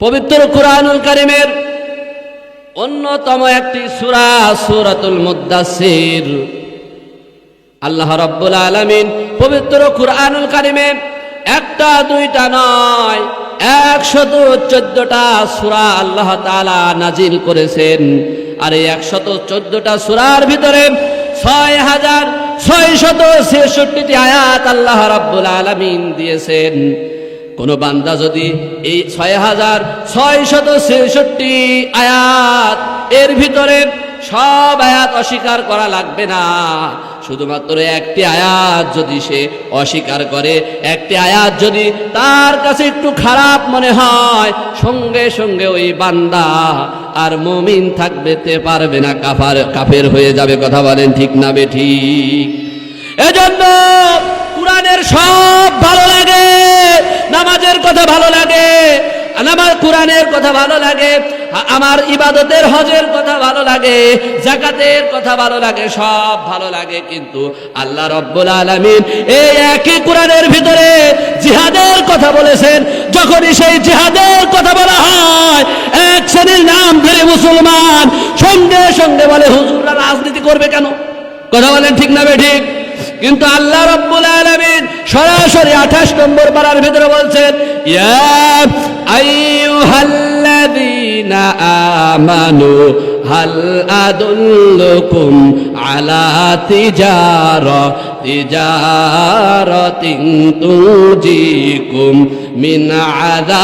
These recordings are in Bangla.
পবিত্র কুরআনুল কারিমের অন্যতম একটি সূরা, সুরাতুল মুদ্দাসির আল্লাহ রাব্বুল আলামিন পবিত্র কুরআনুল কারিমে একটা, দুইটা নয় একশত চোদ্দটা সূরা আল্লাহ তাআলা নাজিল করেছেন। আর এই একশত চোদ্দটা সূরার ভিতরে ছয় হাজার ছয় শত ছেষট্টিটি আয়াত আল্লাহ রাব্বুল আলামিন দিয়েছেন। কোন বান্দা যদি এই ছয় হাজার ছয় শত ছেষট্টি আয়াত, এর ভিতরে সব আয়াত অস্বীকার করা লাগবে না। শুধুমাত্র একটি আয়াত যদি সে অস্বীকার করে, একটি আয়াত যদি তার কাছে একটু খারাপ মনে হয়, সঙ্গে সঙ্গে ওই বান্দা আর মমিন থাকবে, তে পারবে না, কাফার, কাফের হয়ে যাবে, কথা বলেন ঠিক না বে ঠিক। এজন্য কোরআনের সব ভালো লাগে নামাজের কথা ভালো লাগে আমার কোরআনের কথা ভালো লাগে, আমার ইবাদতের হজের কথা ভালো লাগে, জাকাতের কথা ভালো লাগে, সব ভালো লাগে, কিন্তু আল্লাহ রব্বুল আলামিন এই একই কোরআনের ভিতরে জিহাদের কথা বলেছেন। যখনই সেই জিহাদের কথা বলা হয়, এক শ্রেণির নাম ধরে মুসলমান সঙ্গে সঙ্গে বলে, হুজুররা রাজনীতি করবে কেন? কথা বলেন ঠিক না ঠিক কিন্তু আল্লাহ রাব্বুল আলামিন সরাসরি 28 নম্বর পারার ভিতরে বলছেন, ইয়া আইয়ুহাল্লাযীনা আমানু, হাল আদুল্লুকুম আলা তিজারা, তিজারাতিন তুজিকুম মিন আযাবিন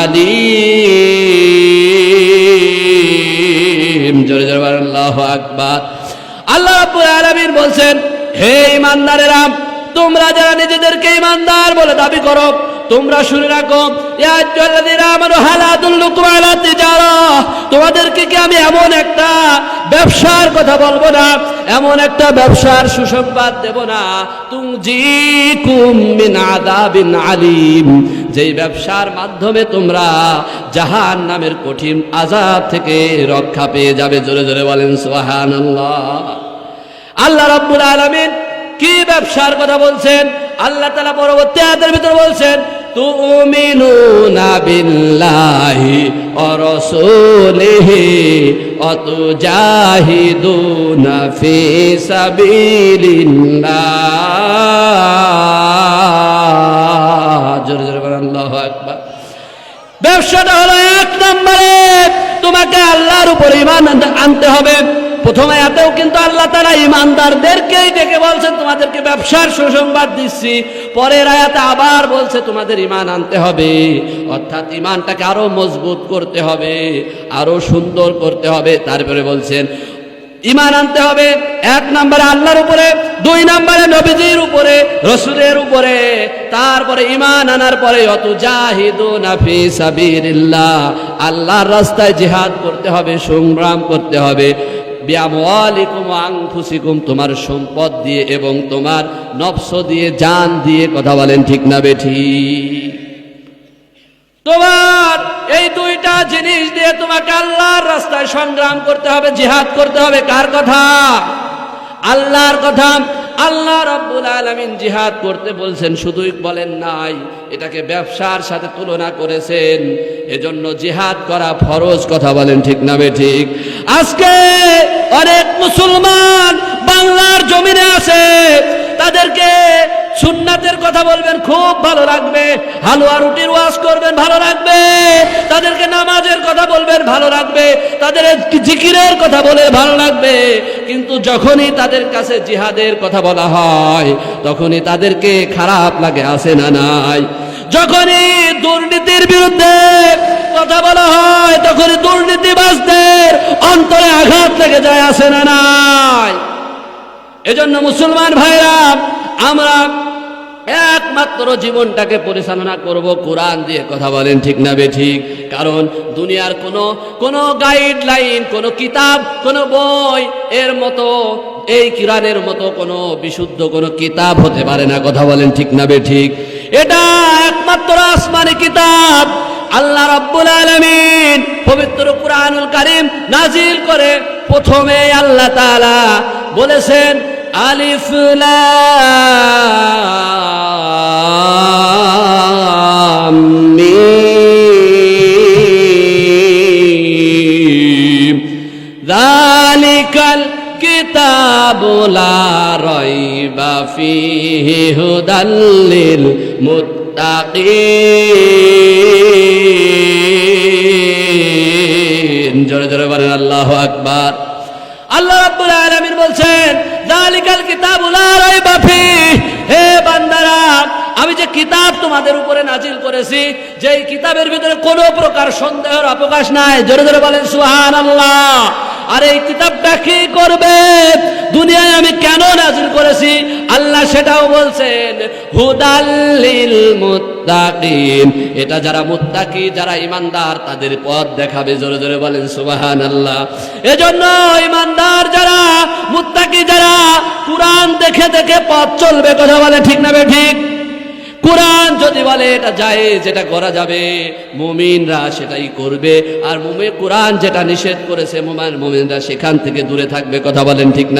আলীম। জোরে জোরে বলেন, আল্লাহু আকবার। আল্লাহ রাব্বুল আলামিন বলছেন, হে ইমানদারেরা তোমরা যারা নিজেদেরকে ইমানদার বলে দাবি করো তোমরা শুনে রাখো তোমাদেরকে কি আমি এমন একটা ব্যবসার কথা বলব না? এমন একটা ব্যবসার সুসংবাদ দেব না? আলিম। যেই ব্যবসার মাধ্যমে তোমরা জাহান নামের কঠিন আজাদ থেকে রক্ষা পেয়ে যাবে, জোরে জোরে বলেন সুবহানাল্লাহ। আল্লাহ রাব্বুল আলামিন কি ব্যবসার কথা বলছেন? আল্লাহ তাআলা পরবর্তী আয়াতের ভিতর বলছেন বিল্লাহি ওয়া রাসূলিহি ওয়া তুজাহিদুনা ফি সাবিলিল্লাহ। জোরে জোরে বলেন, আল্লাহু ব্যবসাটা হলো এক নম্বরে। তোমাকে আল্লাহর উপর ইমান আনতে হবে। প্রথমে এতেও কিন্তু আল্লাহ তারা ইমানদারদেরকেই ডেকে বলছেন, তোমাদেরকে ব্যবসার সুসংবাদ দিচ্ছি। পরের আয়াতে আবার বলছে, তোমাদের ইমান আনতে হবে। অর্থাৎ ইমানটাকে আরও মজবুত করতে হবে, আরও সুন্দর করতে হবে। তারপরে বলছেন ইমান আনতে হবে এক নম্বরে আল্লাহর উপরে, দুই নম্বরে নবীজির উপরে, রসুলের উপরে। তারপরে ইমান আনার পরে অত জাহিদু নাফি সাবিরিল্লাহ আল্লাহর রাস্তায় জিহাদ করতে হবে, সংগ্রাম করতে হবে। আংফুসিকুম তোমার সম্পদ দিয়ে এবং তোমার নফস দিয়ে, জান দিয়ে কথা বলেন ঠিক না বেঠি? তোমার এই দুইটা জিনিস দিয়ে তোমাকে আল্লাহর রাস্তায় সংগ্রাম করতে হবে, জিহাদ করতে হবে, কার কথা? আল্লাহর কথা। আল্লাহ রব্বুল আলামিন জিহাদ করতে বলছেন শুধুই বলেন নাই, এটাকে ব্যবসার সাথে তুলনা করেছেন, এজন্য জিহাদ করা ফরজ। কথা বলেন ঠিক না ঠিক? আজকে অনেক মুসলমান বাংলার জমিনে আছে, তাদেরকে সুন্নাতের কথা বলবেন, খুব ভালো লাগবে। হালুয়া রুটির ওয়াশ করবেন, ভালো লাগবে। তাদেরকে নামাজের কথা বলবেন, ভালো লাগবে। তাদের জিকিরের কথা বলে ভালো লাগবে। কিন্তু যখনই তাদের কাছে জিহাদের কথা বলা হয়, তখনই তাদেরকে খারাপ লাগে আসে না নাই? যখনই দুর্নীতির বিরুদ্ধে কথা বলা হয়, তখনই দুর্নীতিবাজদের অন্তরে আঘাত লেগে যায় আসে না নাই? এজন্য মুসলমান ভাইরা, আমরা একমাত্র জীবনটাকে পরিচালনা করব কোরআন দিয়ে কথা বলেন ঠিক না বে ঠিক? কারণ দুনিয়ার কোনো কোনো গাইডলাইন কোনো কিতাব, কোনো বই এর মতো, এই কিরানের মতো কোনো বিশুদ্ধ কোনো কিতাব হতে পারে না, কথা বলেন ঠিক না ঠিক? এটা একমাত্র আসমানি কিতাব। আল্লাহ রাব্বুল আলামিন পবিত্র কুরআনুল কারীম নাজিল করে প্রথমে আল্লাহ তাআলা বলেছেন আলিফ ذلك الكتاب لا ريب فيه هدى জোরে জোরে বলেন আল্লাহ আকবার। আল্লাহ রাব্বুল যালিকাল কিতাব লা বাফি হে বান্দারা, আমি যে কিতাব তোমাদের উপরে নাজিল করেছি যে কিতাবের ভিতরে কোনো প্রকার সন্দেহের অবকাশ নাই। জোরে জোরে বলেন, সুবহানাল্লাহ। আর এই কিতাবটা কি করবে? দুনিয়ায় আমি কেন নাজিল করেছি? আল্লাহ সেটাও বলছেন হুদাল্লিল মুত্তাকিন। এটা যারা মুত্তাকি, যারা ইমানদার তাদের পথ দেখাবে, জোরে জোরে বলেন, সুবহানাল্লাহ। এজন্য ইমানদার যারা, মুত্তাকি যারা, কোরআন দেখে দেখে পথ চলবে, কথা বলে ঠিক না বে ঠিক? কোরআন যদি বলে, এটা যায় যেটা করা যাবে। মুমিনরা সেটাই করবে। আর মুমে কোরআন যেটা নিষেধ করেছে, মোমান মোমিনরা সেখান থেকে দূরে থাকবে। কথা বলেন ঠিক না?